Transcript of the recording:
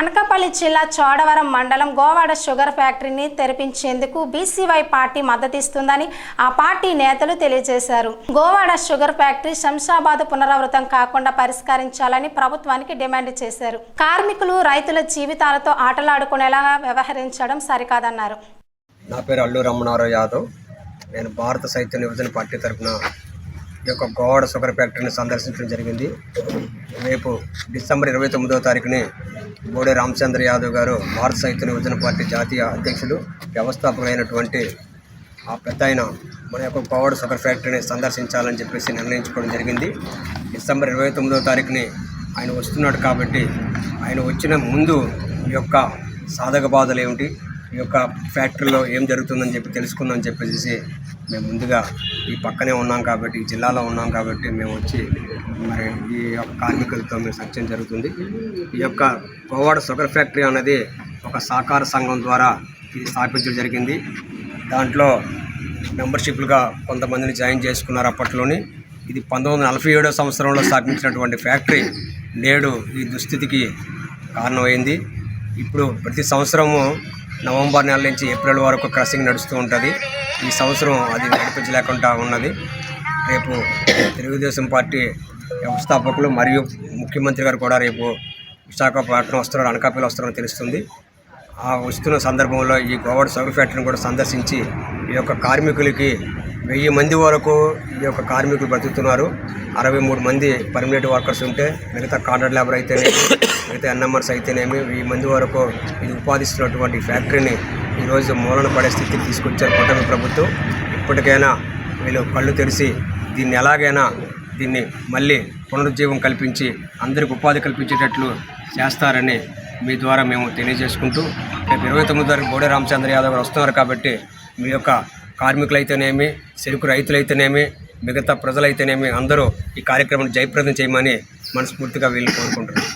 అనకాపల్లి జిల్లా చోడవరం మండలం గోవాడ షుగర్ ఫ్యాక్టరీని తెరిపించేందుకు బీసీవై పార్టీ మద్దతిస్తుందని ఆ పార్టీ నేతలు తెలియజేశారు. గోవాడ షుగర్ ఫ్యాక్టరీ శంషాబాద్ పునరావృతం కాకుండా పరిష్కరించాలని ప్రభుత్వానికి డిమాండ్ చేశారు. కార్మికులు రైతుల జీవితాలతో ఆటలాడుకునేలా వ్యవహరించడం సరికాదన్నారు. నా పేరు అల్లు రమణారావు యాదవ్. నేను భారత సాహిత్య నియోజన పార్టీ తరఫున ఈ యొక్క గోవాడ షుగర్ ఫ్యాక్టరీని సందర్శించడం జరిగింది. రేపు డిసెంబర్ ఇరవై తొమ్మిదవ తారీఖుని బోడే రామచంద్ర యాదవ్ గారు భారత సాహిత్య నియోజన పార్టీ జాతీయ అధ్యక్షులు వ్యవస్థాపకులైనటువంటి ఆ పెద్ద ఆయన మన యొక్క గోవాడ షుగర్ ఫ్యాక్టరీని సందర్శించాలని చెప్పేసి నిర్ణయించుకోవడం జరిగింది. డిసెంబర్ ఇరవై తొమ్మిదో తారీఖుని ఆయన వస్తున్నాడు కాబట్టి ఆయన వచ్చిన ముందు యొక్క సాధక బాధలు ఏమిటి ఈ యొక్క ఫ్యాక్టరీలో ఏం జరుగుతుందని చెప్పి తెలుసుకుందని చెప్పేసి మేము ముందుగా ఈ పక్కనే ఉన్నాం కాబట్టి ఈ జిల్లాలో ఉన్నాం కాబట్టి మేము వచ్చి మరి ఈ యొక్క కార్మికులతో మేము సత్యం జరుగుతుంది. ఈ యొక్క కోవాడ షుగర్ ఫ్యాక్టరీ అనేది ఒక సహకార సంఘం ద్వారా ఇది స్థాపించడం జరిగింది. దాంట్లో మెంబర్షిప్లుగా కొంతమందిని జాయిన్ చేసుకున్నారు అప్పట్లోని. ఇది పంతొమ్మిది వందల నలభై ఏడో సంవత్సరంలో స్థాపించినటువంటి ఫ్యాక్టరీ. నేడు ఈ దుస్థితికి కారణమైంది. ఇప్పుడు ప్రతి సంవత్సరము నవంబర్ నెల నుంచి ఏప్రిల్ వరకు క్రషింగ్ నడుస్తూ ఉంటుంది. ఈ సంవత్సరం అది నడిపించలేకుండా ఉన్నది. రేపు తెలుగుదేశం పార్టీ వ్యవస్థాపకులు మరియు ముఖ్యమంత్రి గారు కూడా రేపు విశాఖపట్నం వస్తున్నారు అనకాపల్లి వస్తున్నారని తెలుస్తుంది. ఆ వస్తున్న సందర్భంలో ఈ గోవాడ సౌర ఫ్యాక్టరీని కూడా సందర్శించి ఈ యొక్క కార్మికులకి వెయ్యి మంది వరకు ఈ యొక్క కార్మికులు బ్రతుకుతున్నారు అరవై మూడు మంది పర్మనెంట్ వర్కర్స్ ఉంటే మిగతా కాంట్రాక్ట్ లేబర్ అయితేనేమి మిగతా ఎన్ఎంఆర్స్ అయితేనేమి వెయ్యి మంది వరకు ఇది ఉపాధిస్తున్నటువంటి ఫ్యాక్టరీని ఈరోజు మూలన పడే స్థితికి తీసుకొచ్చారు కూటమి ప్రభుత్వం. ఇప్పటికైనా వీళ్ళు కళ్ళు తెరిచి దీన్ని ఎలాగైనా దీన్ని మళ్ళీ పునరుజ్జీవం కల్పించి అందరికి ఉపాధి కల్పించేటట్లు చేస్తారని మీ ద్వారా మేము తెలియజేసుకుంటూ రేపు ఇరవై తొమ్మిది తారీఖు బోడే రామచంద్ర యాదవ్ గారు వస్తున్నారు కాబట్టి మీ యొక్క కార్మికులైతేనేమి చెరుకు రైతులైతేనేమి మిగతా ప్రజలైతేనేమి అందరూ ఈ కార్యక్రమాన్ని జయప్రదం చేయమని మనస్ఫూర్తిగా వీళ్ళు కోరుకుంటున్నాను